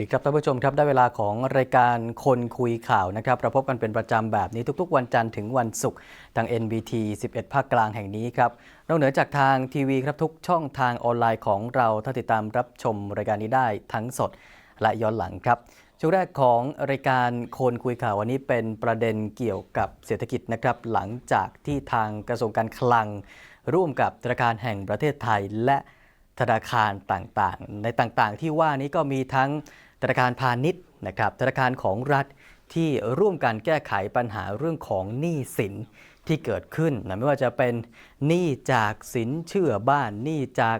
ดีครับท่านผู้ชมครับได้เวลาของรายการคนคุยข่าวนะครับเราพบกันเป็นประจำแบบนี้ทุกๆ วันจันทร์ถึงวันศุกร์ทาง NBT 11 ภาคกลางแห่งนี้ครับนอกเหนือจากทางทีวีครับทุกช่องทางออนไลน์ของเราถ้าติดตามรับชมรายการนี้ได้ทั้งสดและย้อนหลังครับช่วงแรกของรายการคนคุยข่าววันนี้เป็นประเด็นเกี่ยวกับเศรษฐกิจนะครับหลังจากที่ทางกระทรวงการคลัง ร่วมกับธนาคารแห่งประเทศไทยและธนาคารต่างๆ ในต่างๆ ที่ว่านี้ก็มีทั้ง ธนาคารพาณิชย์นะครับธนาคารของรัฐที่ร่วมกันแก้ไขปัญหาเรื่องของหนี้สินที่เกิดขึ้นนะไม่ว่าจะเป็นหนี้จากสินเชื่อบ้านหนี้จาก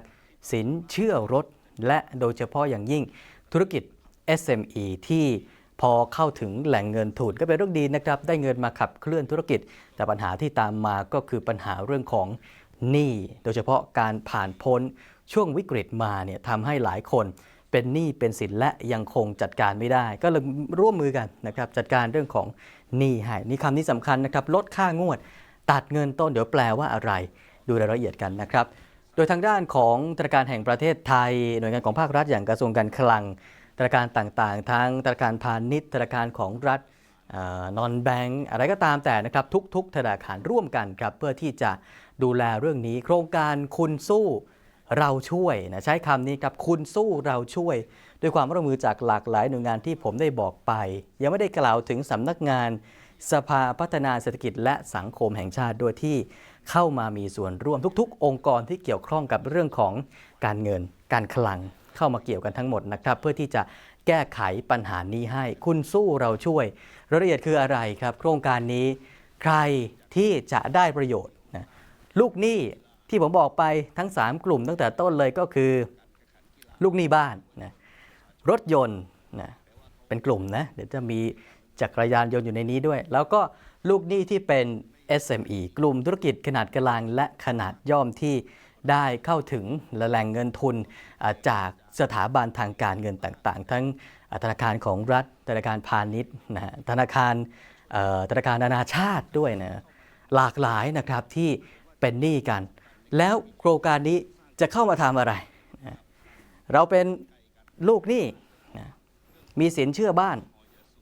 สินเชื่อรถ และโดยเฉพาะอย่างยิ่งธุรกิจ SME ที่พอเข้าถึงแหล่งเงินทุนก็เป็นเรื่องดีนะครับ ได้เงินมาขับเคลื่อนธุรกิจ แต่ปัญหาที่ตามมาก็คือปัญหาเรื่องของหนี้ โดยเฉพาะการผ่านพ้นช่วงวิกฤตมาเนี่ยทำให้หลายคน เป็นหนี้เป็นสินและยังคงจัดการไม่ได้ ก็เลยร่วมมือกันนะครับจัดการเรื่องของหนี้ให้นี่คำนี้สำคัญนะครับลดค่างวด ตัดเงินต้นเดี๋ยวแปลว่าอะไร ดูรายละเอียดกันนะครับ โดยทางด้านของธนาคารแห่งประเทศไทย หน่วยงานของภาครัฐอย่างกระทรวงการคลังธนาคารต่างๆ ทั้งธนาคารพาณิชย์ธนาคารของรัฐนอนแบงก์อะไรก็ตามแต่นะครับทุก ๆ ธนาคารร่วมกันครับเพื่อที่จะดูแลเรื่องนี้ โครงการคุณสู้ เราช่วยนะใช้คำนี้ครับคุณสู้เราช่วย ด้วยความร่วมมือจากหลากหลายหน่วยงานที่ผมได้บอกไป ยังไม่ได้กล่าวถึงสำนักงาน สภาพัฒนาเศรษฐกิจและสังคมแห่งชาติด้วยที่เข้ามามีส่วนร่วมทุกๆ องค์กรที่เกี่ยวข้องกับเรื่องของการเงิน การคลังเข้ามาเกี่ยวกันทั้งหมดนะครับ เพื่อที่จะแก้ไขปัญหานี้ให้ คุณสู้เราช่วยรายละเอียดคืออะไรครับ โครงการนี้ ใครที่จะได้ประโยชน์นะลูกหนี้ ที่ผมบอกไปทั้ง 3 กลุ่มตั้งแต่ต้นเลยก็คือ ลูกหนี้บ้านนะรถยนต์นะเป็นกลุ่มนะเดี๋ยวจะมีจักรยานยนต์อยู่ในนี้ด้วย แล้วก็ลูกหนี้ที่เป็น SME กลุ่มธุรกิจขนาดกลางและขนาดย่อมที่ได้เข้าถึงแหล่งเงินทุนจากสถาบันทางการเงินต่างๆ ทั้งธนาคารของรัฐธนาคารพาณิชย์นะธนาคารธนาคารนานาชาติด้วยนะหลากหลายนะครับที่เป็นหนี้กัน แล้วโครงการนี้จะเข้ามาทำอะไร เราเป็นลูกหนี้มีสินเชื่อบ้าน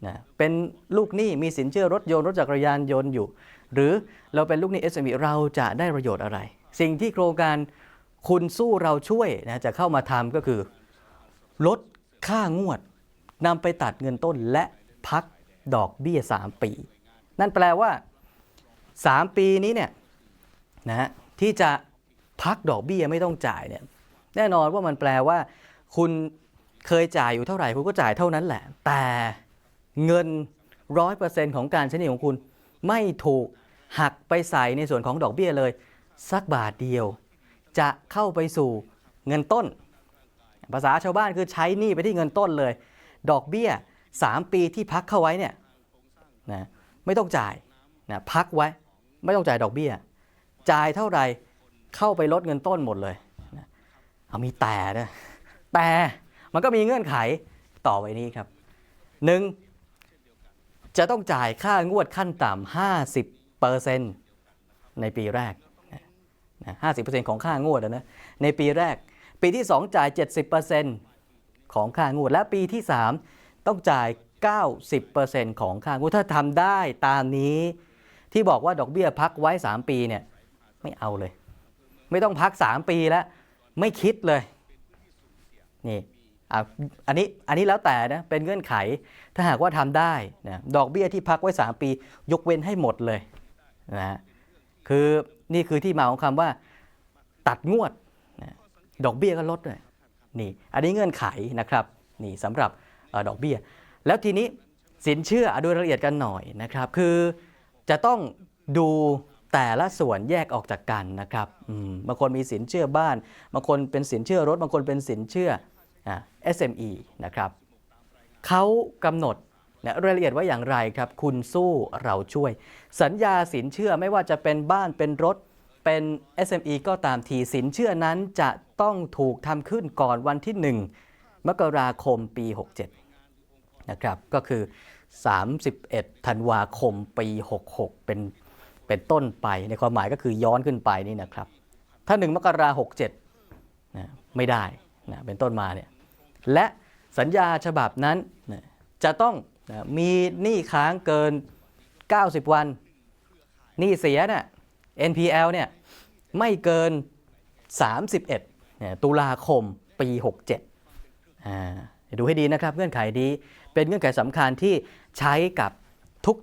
นะเป็นลูกหนี้มีสินเชื่อรถยนต์รถจักรยานยนต์อยู่ หรือเราเป็นลูกหนี้ SME เราจะได้ประโยชน์อะไร สิ่งที่โครงการคุณสู้เราช่วยนะจะเข้ามาทำก็คือ ลดค่างวดนำไปตัดเงินต้นและพักดอกเบี้ย 3 ปี นั่นแปลว่า 3 ปีนี้เนี่ยนะที่จะ พักดอกเบี้ยไม่ต้องจ่ายเนี่ยแน่นอนว่ามันแปลว่า คุณเคยจ่ายอยู่เท่าไหร่คุณก็จ่ายเท่านั้นแหละ แต่เงินร้อยเปอร์เซ็นต์ของการใช้หนี้ของคุณ ไม่ถูกหักไปใส่ในส่วนของดอกเบี้ยเลย สักบาทเดียว จะเข้าไปสู่เงินต้น ภาษาชาวบ้านคือใช้หนี้ไปที่เงินต้นเลย ดอกเบี้ย 3 ปีที่พักเข้าไว้เนี่ยนะไม่ต้องจ่ายนะพักไว้ ไม่ต้องจ่ายดอกเบี้ย จ่ายเท่าไหร่ เข้าไปลดเงินต้นหมดเลยเอามีแต่นะแต่มันก็มีเงื่อนไขต่อไปนี้ครับหนึ่งจะต้องจ่ายค่างวดขั้นต่ำ50เปอร์เซ็นต์ในปีแรกนะ50%ของค่างวดนะในปีแรก ปีที่ 2 จ่าย 70%ของค่างวด และปีที่ 3 ต้องจ่าย 90%ของค่างวด ถ้าทำได้ตามนี้ที่บอกว่าดอกเบี้ยพักไว้ 3 ปีเนี่ยไม่เอาเลย ไม่ต้องพัก 3 ปีแล้ว ไม่คิดเลยนี่อ,อันนี้อันนี้แล้วแต่นะเป็นเงื่อนไขถ้าหากว่าทำได้นะดอกเบี้ยที่พักไว้ 3 ปี ยกเว้นให้หมดเลยนะฮะคือนี่คือที่มาของคำว่าตัดงวดนะดอกเบี้ยก็ลดด้วยนี่อันนี้เงื่อนไขนะครับนี่สำหรับอดอกเบี้ย แล้วทีนี้สินเชื่ออดูรายละเอียดกันหน่อยนะครับ คือจะต้องดู แต่ละส่วนแยกออกจากกันนะครับมบางคนมีสินเชื่อบ้าน บางคนเป็นสินเชื่อรถ บางคนเป็นสินเชื่ออ SME นะครับเขากำหนดนะรายละเอียดว่าอย่างไรครับ คุณสู้เราช่วย สัญญาสินเชื่อไม่ว่าจะเป็นบ้านเป็นรถเป็น SME ก็ตามทีสินเชื่อนั้นจะต้องถูกทำขึ้นก่อนวันที่ 1 มกราคมปี 67 นะครับ ก็คือ 31 ธันวาคมปี 66 เป็น เป็นต้นไปในความหมายก็คือย้อนขึ้นไปนี่นะครับ ถ้า1มกราคม67นะไม่ได้นะเป็นต้นมาเนี่ยและสัญญาฉบับนั้นนะจะต้องนะมีหนี้ค้างเกิน 90 วันหนี้เสียเนี่ย NPL เนี่ยไม่เกิน 31เนี่ยตุลาคมปี 67อ่าดูให้ดีนะครับเงื่อนไขนี้เป็นเงื่อนไขสำคัญที่ใช้กับ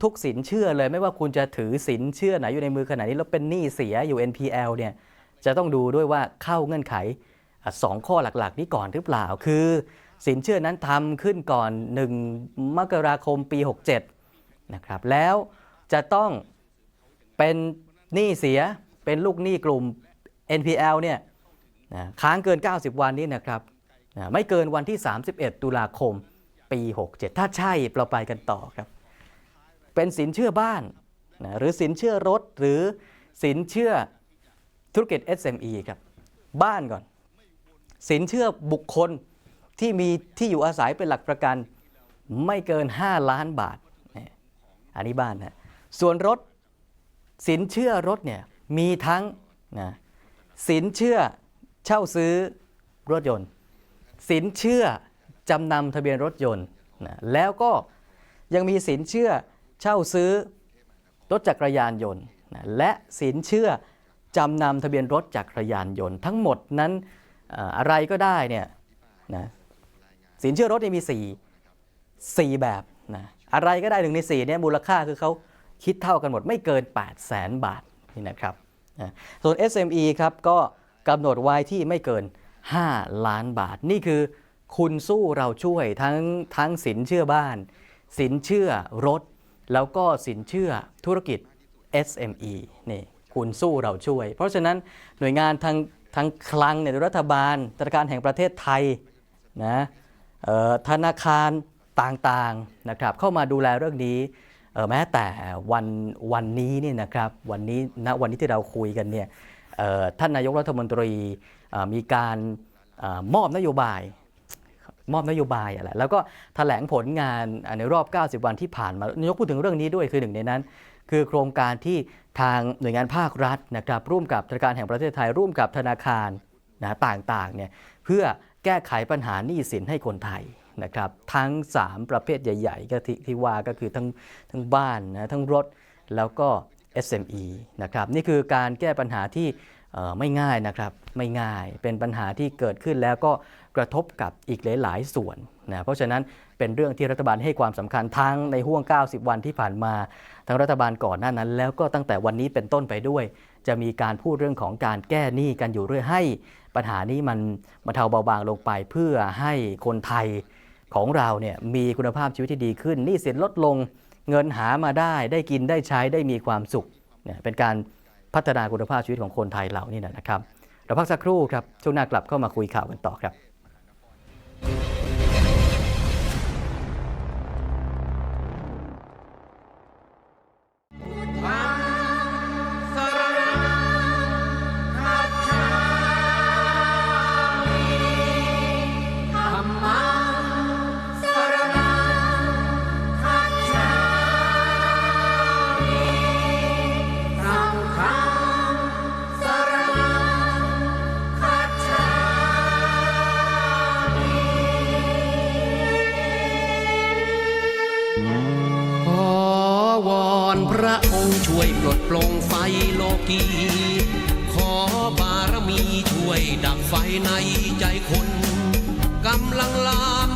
ทุกๆสินเชื่อเลย ไม่ว่าคุณจะถือสินเชื่อไหนอยู่ในมือขนาดนี้แล้วเป็นหนี้เสียอยู่ NPL เนี่ยจะต้องดูด้วยว่าเข้าเงื่อนไขสองข้อหลักๆ นี้ก่อนหรือเปล่า คือ สินเชื่อนั้นทำขึ้นก่อน 1 มกราคมปี 67นะครับแล้วจะต้องเป็นหนี้เสียเป็นลูกหนี้กลุ่ม NPL เนี่ยค้างเกิน 90 วันนี้นะครับไม่เกินวันที่ 31 ตุลาคมปี 67 ถ้าใช่เราไปกันต่อครับ เป็นสินเชื่อบ้านนะหรือสินเชื่อรถหรือสินเชื่อธุรกิจ SME ครับบ้านก่อน สินเชื่อบุคคลที่มีที่อยู่อาศัยเป็นหลักประกันไม่เกิน 5 ล้านบาทนี่อันนี้บ้านนะส่วนรถสินเชื่อรถเนี่ยมีทั้งนะสินเชื่อเช่าซื้อรถยนต์ สินเชื่อจำนำทะเบียนรถยนต์นะแล้วก็ยังมีสินเชื่อ เช่าซื้อรถจักรยานยนต์และสินเชื่อจำนำทะเบียนรถจักรยานยนต์ ทั้งหมดนั้นอะไรก็ได้เนี่ยนะสินเชื่อรถนี่มี4 4แบบนะอะไรก็ได้หนึ่งใน4เนี่ยมูลค่าคือเขาคิดเท่ากันหมดไม่เกิน 8 0 0แสนบาทนี่นะครับนะส่วน SME ครับก็กำหนดไว้ที่ไม่เกิน 5 ล้านบาท นี่คือคุณสู้เราช่วยทั้งทั้งสินเชื่อบ้าน สินเชื่อรถ แล้วก็สินเชื่อธุรกิจ SME นี่คุณสู้เราช่วย เพราะฉะนั้นหน่วยงานทางทางคลังเนี่ยรัฐบาลธนาคารแห่งประเทศไทยนะธนาคารต่างๆนะครับเข้ามาดูแลเรื่องนี้แม้แต่วันวันนี้เนี่ยนะครับวันนี้ณวันนี้ที่เราคุยกันเนี่ยท่านนายกรัฐมนตรีมีการออมอบนโยบาย มอบนโยบายอะไรแล้วก็แถลงผลงานในรอบ 90 วันที่ผ่านมานายกพูดถึงเรื่องนี้ด้วยคือหนึ่งในนั้น คือโครงการที่ทางหน่วยงานภาครัฐนะครับร่วมกับธนาคารแห่งประเทศไทย ร่วมกับธนาคารนะต่างๆเนี่ยเพื่อแก้ไขปัญหาหนี้สินให้คนไทยนะครับทั้ง 3 ประเภทใหญ่ ๆ ก็ที่ที่ว่าก็คือทั้งทั้งบ้านนะทั้งรถแล้วก็ SME นะครับนี่คือการแก้ปัญหาที่ไม่ง่ายนะครับไม่ง่ายเป็นปัญหาที่เกิดขึ้นแล้วก็ กระทบกับอีกหลาย ๆ ส่วนนะเพราะฉะนั้นเป็นเรื่องที่รัฐบาลให้ความสำคัญทั้งในห่วง 90 วันที่ผ่านมา ทั้งรัฐบาลก่อนหน้านั้น แล้วก็ตั้งแต่วันนี้เป็นต้นไปด้วย จะมีการพูดเรื่องของการแก้หนี้กันอยู่เรื่อยให้ ปัญหานี้มันมาเทาเบาบางลงไป เพื่อให้คนไทยของเราเนี่ยมีคุณภาพชีวิตที่ดีขึ้นหนี้สินลดลงเงินหามาได้ได้กินได้ใช้ได้มีความสุขเนี่ยเป็นการพัฒนาคุณภาพชีวิตของคนไทยเรานี่นะครับเราพักสักครู่ครับช่วงหน้ากลับเข้ามาคุยข่าวกันต่อครับ ระองค์ช่วยปลดปลงไฟโลกี ขอบารมีช่วยดับไฟในใจคนกำลังลาม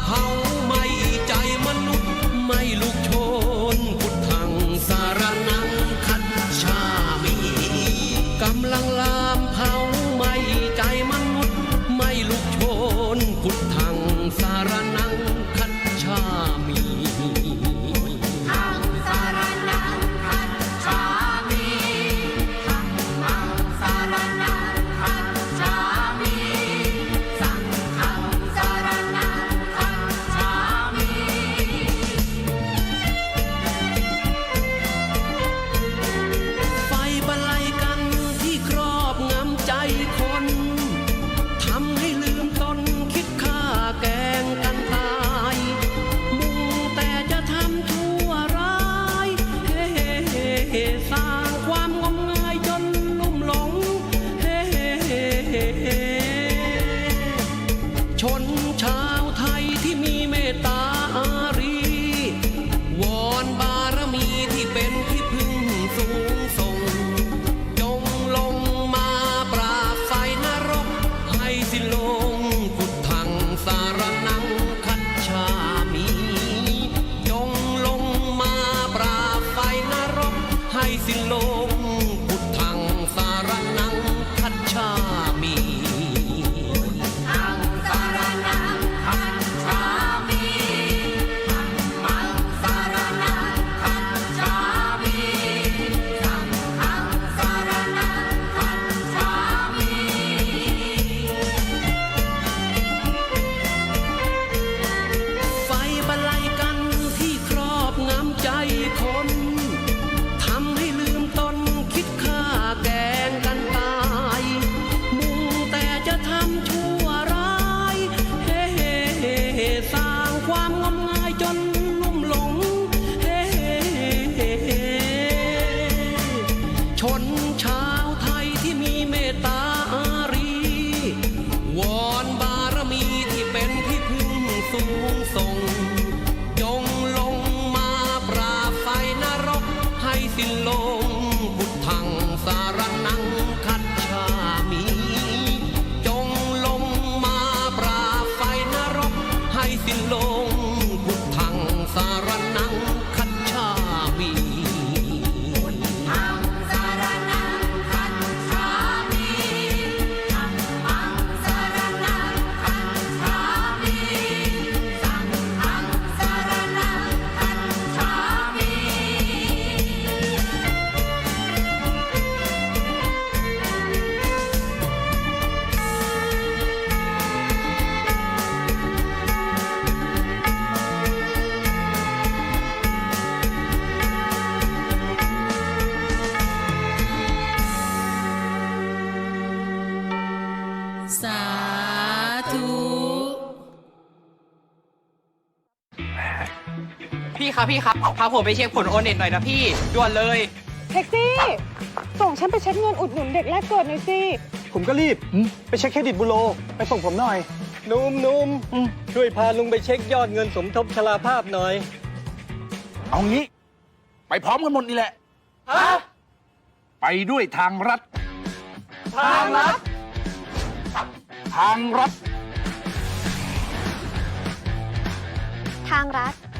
ครับพี่ครับพาผมไปเช็คผลโอนเน็ตหน่อยนะพี่ด่วนเลย แท็กซี่ ส่งฉันไปเช็คเงินอุดหนุนเด็กแรกเกิดหน่อยสิ ผมก็รีบไปเช็คเครดิตบูโรไปส่งผมหน่อย นุ่มนุ่มช่วยพาลุงไปเช็คยอดเงินสมทบชราภาพหน่อย เอางี้ ไปพร้อมกันหมดนี่แหละไปด้วยทางรัฐ ทางรัฐ ทางรัฐ ทางรัฐแอ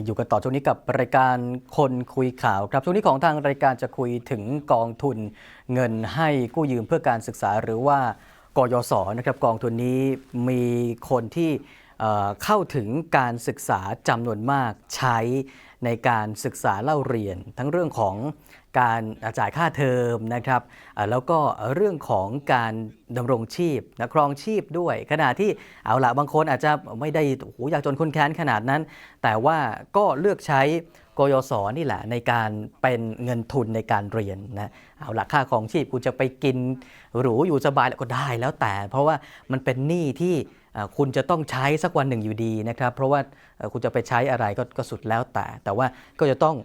ยังอยู่กันต่อช่วงนี้กับรายการคนคุยข่าวครับช่วงนี้ของทางรายการจะคุยถึงกองทุนเงินให้กู้ยืมเพื่อการศึกษาหรือว่ากยศนะครับกองทุนนี้มีคนที่เเข้าถึงการศึกษาจำนวนมากใช้ในการศึกษาเล่าเรียน ทั้งเรื่องของ การจ่ายค่าเทอมนะครับแล้วก็เรื่องของการดำรงชีพนะครองชีพด้วย ขณะที่เอาละบางคนอาจจะไม่ได้โอ้โหอยากจนคนแค้นขนาดนั้น แต่ว่าก็เลือกใช้กยศนี่แหละในการเป็นเงินทุนในการเรียนนะเอาละค่าของชีพคุณจะไปกินหรูอยู่สบายแล้วก็ได้แล้วแต่ เพราะว่ามันเป็นหนี้ที่คุณจะต้องใช้สักวันหนึ่งอยู่ดีนะครับ เพราะว่าคุณจะไปใช้อะไรก็ก็สุดแล้วแต่ แต่ว่าก็จะต้อง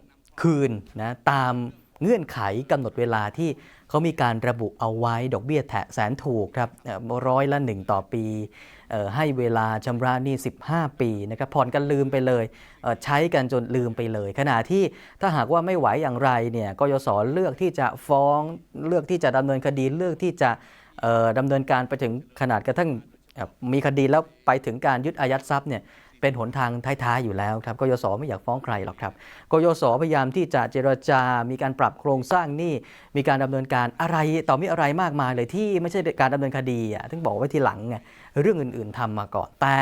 คืนนะตาม เงื่อนไขกำหนดเวลาที่เขามีการระบุเอาไว้ดอกเบี้ยแถแสนถูกครับร้อยละหนึ่งต่อปีให้เวลาชำระหนี้ 15 ปีนะครับผ่อนกันลืมไปเลยเใช้กันจนลืมไปเลย ขณะที่ถ้าหากว่าไม่ไหวอย่างไรเนี่ยกยศเลือกที่จะฟ้องเลือกที่จะดำเนินคดีเลือกที่จะเอ่อดำเนินการไปถึงขนาดกระทั่งมีคดีแล้วไปถึงการยึดอายัดทรัพย์เนี่ย เป็นหนทางท้ายๆอยู่แล้วครับกยศไม่อยากฟ้องใครหรอกครับกยศพยายามที่จะเจรจา มีการปรับโครงสร้างหนี้มีการดำเนินการอะไรต่อมีอะไรมากมายเลยที่ไม่ใช่การดำเนินคดีอะถึงบอกไว้ทีหลังไงเรื่องอื่นๆทำมาก่อนแต่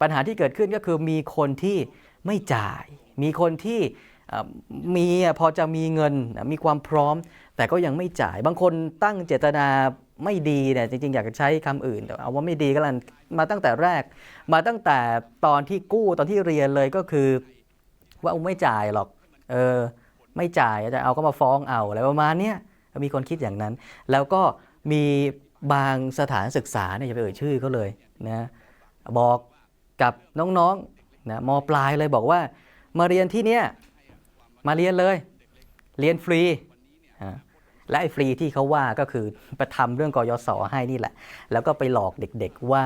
ปัญหาที่เกิดขึ้นก็คือมีคนที่ไม่จ่าย มีคนที่มีพอจะมีเงินมีความพร้อม แต่ก็ยังไม่จ่ายบางคนตั้งเจตนาไม่ดีเนี่ยจริงๆ อยากจะใช้คำอื่นแต่เอาว่าไม่ดีก็แล้วกันมาตั้งแต่แรก มาตั้งแต่ตอนที่กู้ตอนที่เรียนเลยก็คือ ว่าไม่จ่ายหรอกเออไม่จ่ายจะเอาก็มาฟ้องเอาอะไรประมาณนี้มีคนคิดอย่างนั้น แล้วก็มีบางสถานศึกษาเนี่ยอย่าไปเอ่ยชื่อเขาเลยนะบอกกับน้องๆนะมปลายเลยบอกว่า มาเรียนที่เนี้ยมาเรียนเลย เรียนฟรี และไอ้ฟรีที่เขาว่าก็คือไปทำเรื่องกยศให้นี่แหละ แล้วก็ไปหลอกเด็กๆว่า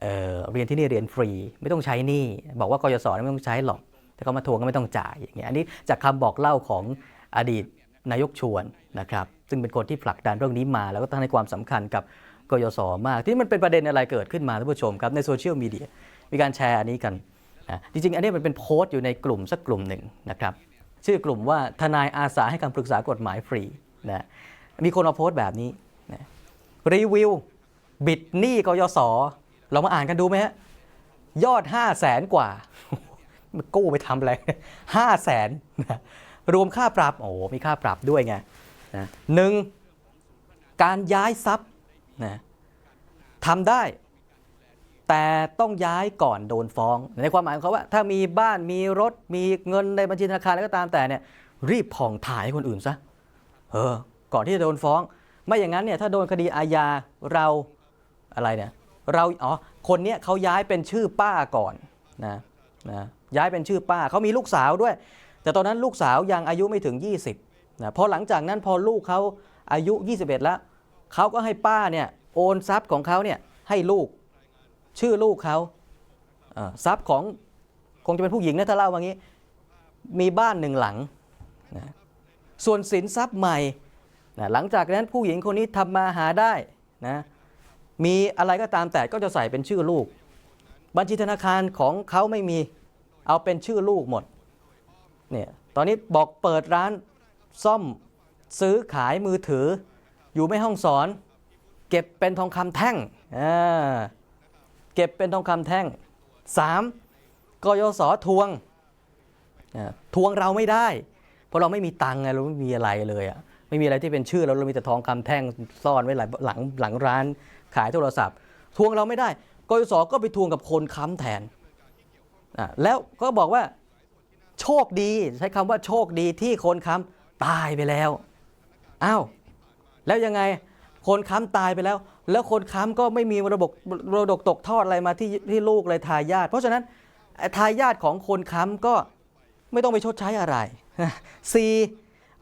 เเรียนที่นี่เรียนฟรี ไม่ต้องใช้นี่ บอกว่ากยศไม่ต้องใช้หรอก แต่เขามาทวงก็ไม่ต้องจ่ายอย่างเงี้ยอันนี้จากคำบอกเล่าของอดีตนายกชวนนะครับซึ่งเป็นคนที่ผลักดันเรื่องนี้มา แล้วก็ตั้งให้ความสำคัญกับกยศมาก ที่มันเป็นประเด็นอะไรเกิดขึ้นมาท่านผู้ชมครับในโซเชียลมีเดียมีการแชร์อันนี้กันนะจริงๆ อันนี้มันเป็นโพสต์อยู่ในกลุ่มสักกลุ่มหนึ่งนะครับชื่อกลุ่มว่าทนายอาสาให้คำปรึกษากฎหมายฟรี นะมีคนมาโพสต์แบบนี้นะรีวิว บิดหนี้กยศเรามาอ่านกันดูไหมฮะ ยอด 5 0 0แสนกว่ามันกู้ไปทำอะไรห้าแสนนะรวมค่าปรับ โอ้มีค่าปรับด้วยไงนะหนึ่งการย้ายทรัพย์นะทำได้ แต่ต้องย้ายก่อนโดนฟ้อง ในความหมายของเขาว่า ถ้ามีบ้านมีรถมีเงินในบัญชีธนาคารอะไรก็ตามแต่เนี่ยรีบผ่องถ่ายให้คนอื่นซะ เออก่อนที่จะโดนฟ้อง ไม่อย่างนั้นเนี่ยถ้าโดนคดีอาญาเราอะไรเนี่ยเราอ๋อคนเนี้ยเขาย้ายเป็นชื่อป้าก่อนนะนะย้ายเป็นชื่อป้าเขามีลูกสาวด้วย แต่ตอนนั้นลูกสาวยังอายุไม่ถึง 20นะพอหลังจากนั้นพอลูกเขาอายุ 21 แล้วเขาก็ให้ป้าเนี่ยโอนทรัพย์ของเขาเนี่ยให้ลูกชื่อลูกเขาทรัพย์ของคงจะเป็นผู้หญิงนะถ้าเล่าว่างี้ มีบ้านหนึ่งหลัง ส่วนสินทรัพย์ใหม่นะหลังจากนั้นผู้หญิงคนนี้ทำมาหาได้นะมีอะไรก็ตามแต่ก็จะใส่เป็นชื่อลูก บัญชีธนาคารของเขาไม่มีเอาเป็นชื่อลูกหมดเนี่ยตอนนี้บอกเปิดร้านซ่อมซื้อขายมือถือ อยู่ไม่ห้องสอน เก็บเป็นทองคำแท่งเก็บเป็นทองคำแท่ง 3. กยศทวงทวงเราไม่ได้ ราะเราไม่มีตังค์ไงเราไม่มีอะไรเลยอะไม่มีอะไรที่เป็นชื่อเราเรามีแต่ทองคำแท่งซ่อนไว้หลังหลังหลังร้านขายโทรศัพท์ ทวงเราไม่ได้กยศก็ไปทวงกับคนค้ำแทนอ่าแล้วก็บอกว่าโชคดีใช้คำว่าโชคดีที่คนค้ำตายไปแล้วอ้าวแล้วยังไงคนค้ำตายไปแล้ว แล้วคนค้ำก็ไม่มีรดกมระดกตกทอดอะไรมาที่ที่ลูกเลยทายาทเพราะฉะนั้นทายาทของคนค้ำก็ไม่ต้องไปชดใช้อะไร สี่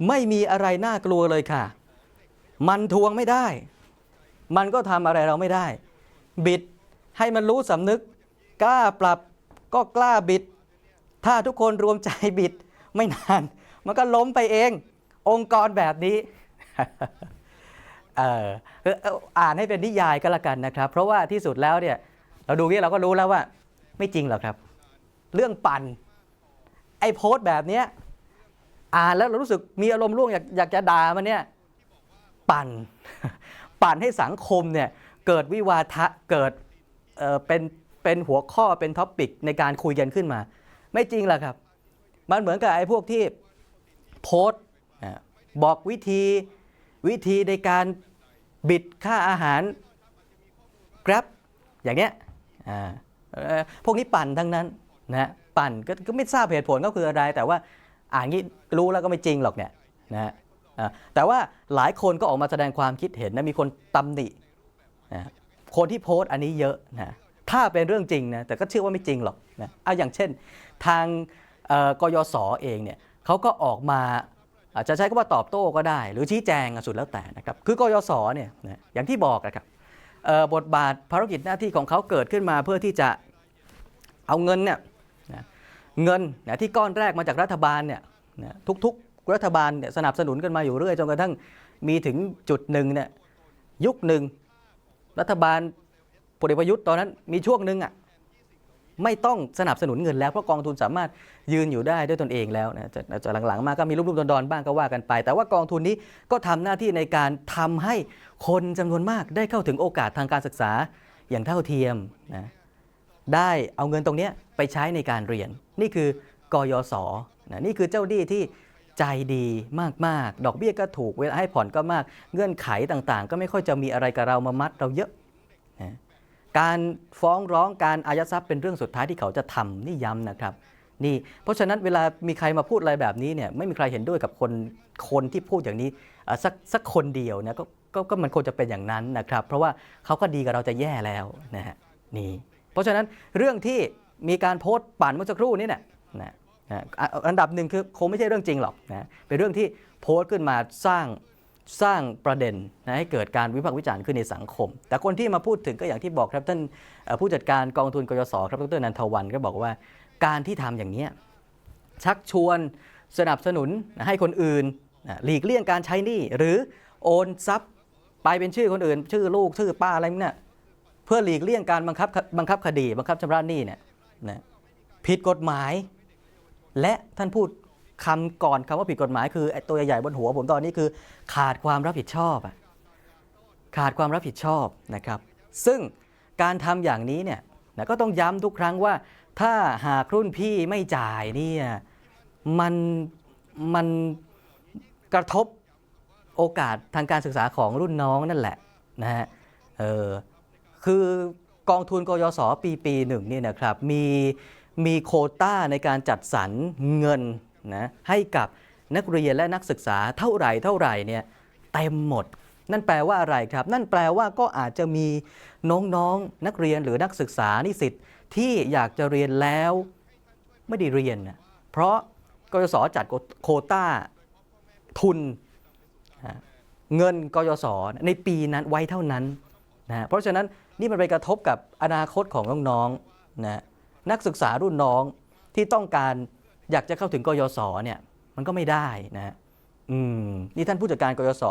ไม่มีอะไรน่ากลัวเลยค่ะ มันทวงไม่ได้ มันก็ทำอะไรเราไม่ได้ บิดให้มันรู้สำนึก กล้าปรับก็กล้าบิด ถ้าทุกคนรวมใจบิดไม่นาน มันก็ล้มไปเอง องค์กรแบบนี้เออเออเอออ่านให้เป็นนิยายก็แล้วกันนะครับ เพราะว่าที่สุดแล้วเนี่ยเราดูนี่เราก็รู้แล้วว่า ไม่จริงหรอกครับ เรื่องปั่นไอ้โพสต์แบบเนี้ย อ่านแล้วเรารู้สึกมีอารมณ์ร่วงอยากอยากจะด่ามันเนี่ยปั่น ปั่นให้สังคมเนี่ยเกิดวิวาทะเกิดเเป็นเป็นหัวข้อเป็นท็อปปิกในการคุยกันขึ้นมา ไม่จริงหรอกครับ มันเหมือนกับไอ้พวกที่โพสบอกวิธีวิธีในการบิดค่าอาหาร Grab อย่างเนี้ยอ่าพวกนี้ปั่นทั้งนั้นนะปั่นกก็ไม่ทราบเหตุผลก็คืออะไรแต่ว่า อ่านงี้รู้แล้วก็ไม่จริงหรอกเนี่ยนะฮะแต่ว่าหลายคนก็ออกมาแสดงความคิดเห็นนะมีคนตำหนินะคนที่โพสต์อันนี้เยอะนะถ้าเป็นเรื่องจริงนะแต่ก็เชื่อว่าไม่จริงหรอกนะเอาอย่างเช่นทางกยศเองเนี่ยเขาก็ออกมาอาจจะใช้คำว่าตอบโต้ก็ได้ หรือชี้แจงสุดแล้วแต่นะครับคือกยศเนี่ยนะอย่างที่บอกนะครับบทบาทภารกิจหน้าที่ของเขาเกิดขึ้นมาเพื่อที่จะเอาเงินเนี่ย เงินนะที่ก้อนแรกมาจากรัฐบาลเนี่ยนะทุกๆ รัฐบาลเนี่ยสนับสนุนกันมาอยู่เรื่อยจนกระทั่งมีถึงจุดหนึ่งเนี่ยยุคหนึ่งรัฐบาลพลเอกประยุทธ์ตอนนั้นมีช่วงหนึ่งอะไม่ต้องสนับสนุนเงินแล้วเพราะกองทุนสามารถยืนอยู่ได้ด้วยตนเองแล้วนะจะจะหลังๆ มาก็มีรูปๆดอนๆบ้างก็ว่ากันไป แต่ว่ากองทุนนี้ก็ทำหน้าที่ในการทำให้คนจำนวนมากได้เข้าถึงโอกาสทางการศึกษาอย่างเท่าเทียมนะ ได้เอาเงินตรงนี้ไปใช้ในการเรียน นี่คือกยศนะนี่คือเจ้าดีที่ใจดีมาก ๆ ดอกเบี้ยก็ถูกเวลาให้ผ่อนก็มาก เงื่อนไขต่างๆ ก็ไม่ค่อยจะมีอะไรกับเรามามัดเราเยอะนะการฟ้องร้องการอายัดทรัพย์เป็นเรื่องสุดท้ายที่เขาจะทำนี่ย้ำนะครับนี่เพราะฉะนั้นเวลามีใครมาพูดอะไรแบบนี้เนี่ยไม่มีใครเห็นด้วยกับคนคนที่พูดอย่างนี้สักสักคนเดียวนะก็ก็ก็มันควรจะเป็นอย่างนั้นนะครับ เพราะว่าเขาก็ดีกับเราจะแย่แล้วนะฮะนี่ เพราะฉะนั้นเรื่องที่มีการโพสต์ปั่นเมื่อสักครู่นี้เนี่ยนะนะอันดับหนึ่งคือคงไม่ใช่เรื่องจริงหรอกนะเป็นเรื่องที่โพสต์ขึ้นมาสร้างสร้างประเด็นนะให้เกิดการวิพากษ์วิจารณ์ขึ้นในสังคม แต่คนที่มาพูดถึงก็อย่างที่บอกครับท่านผู้จัดการกองทุนกยศครับดรนันทวันก็บอกว่า การที่ทำอย่างนี้ชักชวนสนับสนุนให้คนอื่นนะหลีกเลี่ยงการใช้หนี้หรือโอนทรัพย์ไปเป็นชื่อคนอื่น ชื่อลูกชื่อป้าอะไรเนี่ย เพื่อหลีกเลี่ยงการบังคับบังคับคดี บังคับชำระหนี้เนี่ยนะผิดกฎหมาย และท่านพูดคำก่อนคำว่าผิดกฎหมายคือไอ้ตัวใหญ่ๆบนหัวผมตอนนี้คือ ขาดความรับผิดชอบขาดความรับผิดชอบนะครับ ซึ่งการทำอย่างนี้เนี่ยนะก็ต้องย้ำทุกครั้งว่า ถ้าหากรุ่นพี่ไม่จ่ายเนี่ยมันมันกระทบโอกาสทางการศึกษาของรุ่นน้องนั่นแหละนะฮะเออ คือกองทุนกยศปีปีหนึ่งเนี่ยนะครับมีมีโคต้าในการจัดสรรเงินนะให้กับนักเรียนและนักศึกษาเท่าไหร่เท่าไหร่เนี่ยเต็มหมด นั่นแปลว่าอะไรครับ นั่นแปลว่าก็อาจจะมีน้องๆนนักเรียนหรือนักศึกษานิสิตที่อยากจะเรียนแล้วไม่ได้เรียนนะเพราะกยศจัดโคต้าทุนเงินกยศในปีนั้นไว้เท่านั้นนะเพราะฉะนั้น นี่มันไปกระทบกับอนาคตของน้องๆนะนักศึกษารุ่นน้องที่ต้องการอยากจะเข้าถึงกยศเนี่ยมันก็ไม่ได้นะอืมนี่ท่านผู้จัดการกยศ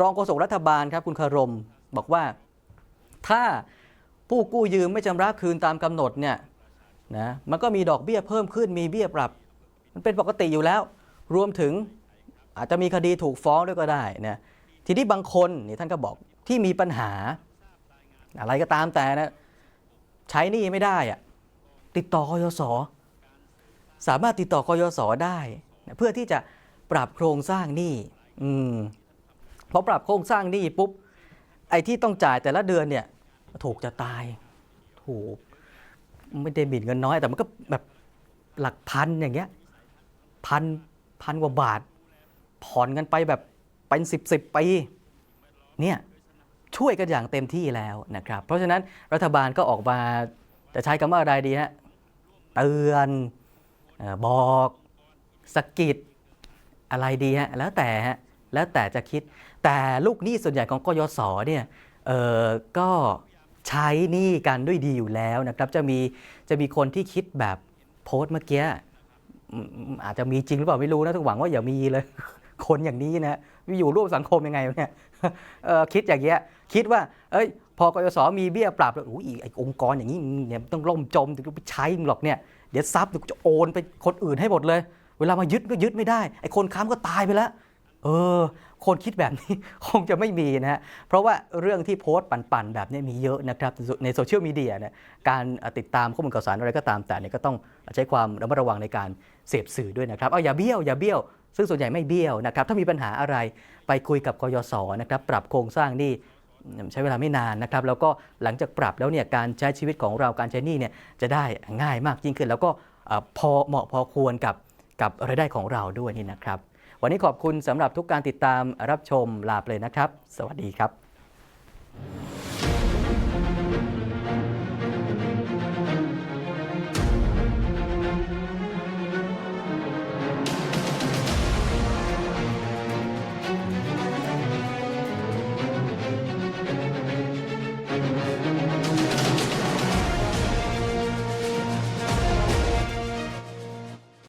รองโฆษกรัฐบาลครับคุณคารมบอกว่า ถ้าผู้กู้ยืมไม่ชำระคืนตามกำหนดเนี่ยนะมันก็มีดอกเบี้ยเพิ่มขึ้นมีเบี้ยปรับ มันเป็นปกติอยู่แล้ว รวมถึงอาจจะมีคดีถูกฟ้องด้วยก็ได้นะทีนี้บางคนนี่ท่านก็บอกที่มีปัญหา อะไรก็ตามแต่นะใช้นี้ไม่ได้อะติดต่อกยศสามารถติดต่อกยศได้นะเพื่อที่จะปรับโครงสร้างหนี้อืมพอปรับโครงสร้างหนี้ปุ๊บไอ้ที่ต้องจ่ายแต่ละเดือนเนี่ยถูกจะตายถูกไม่ได้บิดเงินน้อย แต่มันก็แบบหลักพันอย่างเงี้ยพันพันกว่าบาท ผ่อนกันไปแบบเป็นสิบสิบปีเนี่ย ช่วยกันอย่างเต็มที่แล้วนะครับ เพราะฉะนั้นรัฐบาลก็ออกมาจะใช้คำว่าอะไรดีฮะเตือนบอกสกิดอะไรดีฮะแล้วแต่ฮะแล้วแต่จะคิดแต่ลูกหนี้ส่วนใหญ่ของกยศเนี่ยเออก็ใช้หนี้กันด้วยดีอยู่แล้วนะครับจะมีจะมีคนที่คิดแบบโพสต์เมื่อกี้อาจจะมีจริงหรือเปล่าไม่รู้นะทุกหวังว่าอย่ามีเลย คนอย่างนี้นะอยู่ร่วมสังคมยังไงเนี่ยคิดอย่างเงี้ย คิดว่า เอ้ย พอกยศมีเบี้ยปรับแล้วอุ้ยไอ้องค์กรอย่างนี้เนี่ยต้องล่มจมถึงไปใช้มึงหรอกเนี่ยเดี๋ยวทรัพย์กูจะโอนไปคนอื่นให้หมดเลย เวลามายึดก็ยึดไม่ได้ไอ้คนค้ำก็ตายไปแล้วเออ คนคิดแบบนี้คงจะไม่มีนะฮะ เพราะว่าเรื่องที่โพสต์ปั่นๆ แบบนี้มีเยอะนะครับ ในโซเชียลมีเดียเนี่ยการติดตามข้อมูลข่าวสารอะไรก็ตามแต่เนี่ยก็ต้องใช้ความระมัดระวังในการเสพสื่อด้วยนะครับ เอาอย่าเบี้ยวอย่าเบี้ยว ซึ่งส่วนใหญ่ไม่เบี้ยวนะครับ ถ้ามีปัญหาอะไรไปคุยกับกยศนะครับ ปรับโครงสร้างนี่ ใช้เวลาไม่นานนะครับ แล้วก็หลังจากปรับแล้วเนี่ยการใช้ชีวิตของเราการใช้หนี้เนี่ยจะได้ง่ายมากยิ่งขึ้น แล้วก็พอเหมาะพอควรกับกับรายได้ของเราด้วยนี่นะครับ วันนี้ขอบคุณสำหรับทุกการติดตามรับชมลาไปเลยนะครับ สวัสดีครับ